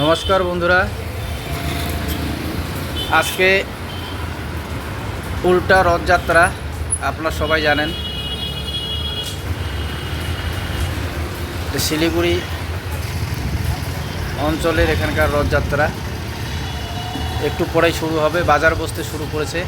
নমস্কার বন্ধুরা। আজকে উল্টা রথযাত্রা, আপনারা সবাই জানেন। শিলিগুড়ি অঞ্চলের এখানকার রথযাত্রা। একটু পরেই শুরু হবে, বাজার বসতে শুরু করেছে।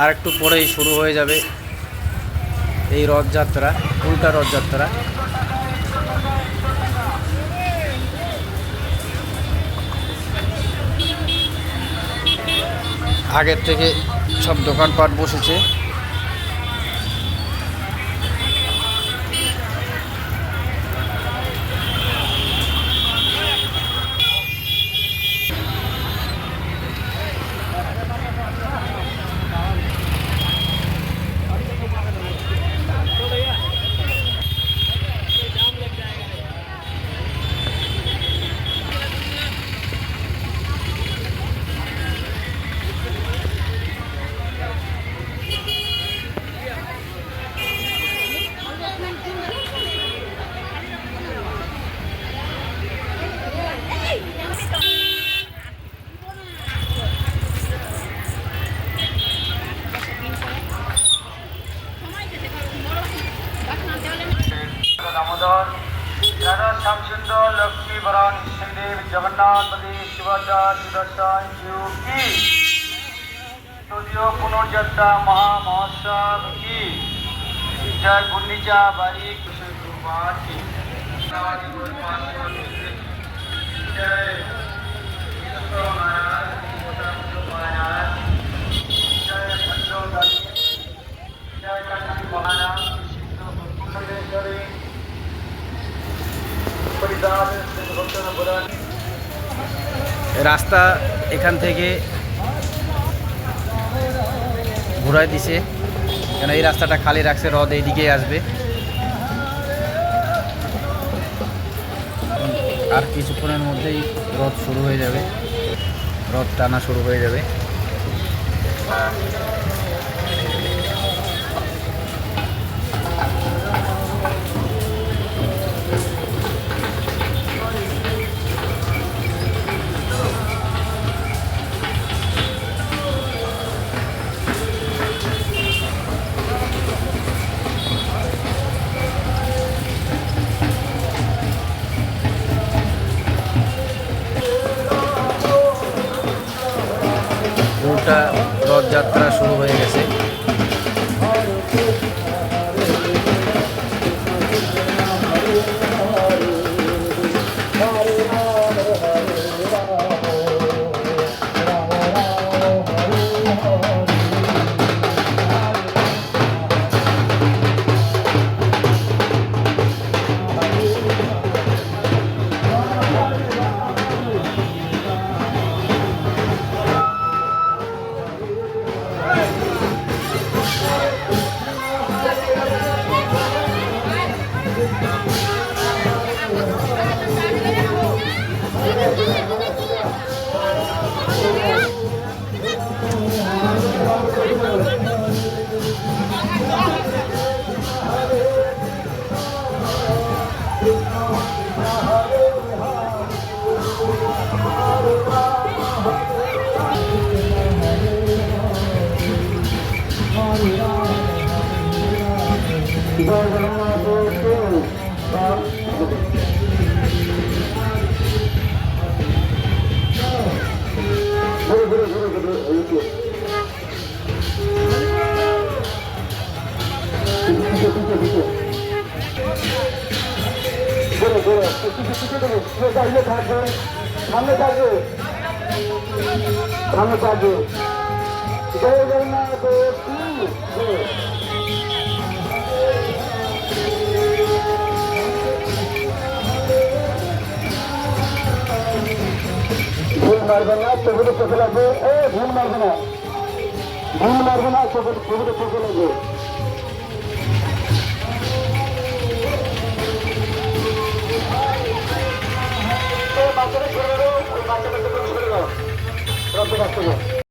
আর একটু পরেই শুরু হয়ে যাবে এই রথযাত্রা, উল্টা রথযাত্রা। আগের থেকে সব দোকানপাট বসেছে। समाधान राधा श्याम सुंदर लक्ष्मी बरान श्रीदेव, जगन्नाथ पति शिवाचार्य दर्शन जीव की तृतीय पुनर्जत्ता महामहोत्सव की। जय गुंडीचा बारी कृष्ण कुमार की। महाराज जय রাস্তা এখান থেকে ঘোরায় দিছে। কেন এই রাস্তাটা খালি রাখছে, রথ এইদিকে আসবে। আর কিছুক্ষণের মধ্যেই রথ শুরু হয়ে যাবে। রথ টানা শুরু হয়ে যাবে। 이걸 하나 둘셋 그래 그래 그래 그래 이렇게 그래 그래 그래 나 이제 다시 다음에 다시 다음에 다시 그래 মারবে না চোখের চোখে লাগবে। এ, ভুল মারবে না। ভুল মারবে না চোখের চোখে লাগবে।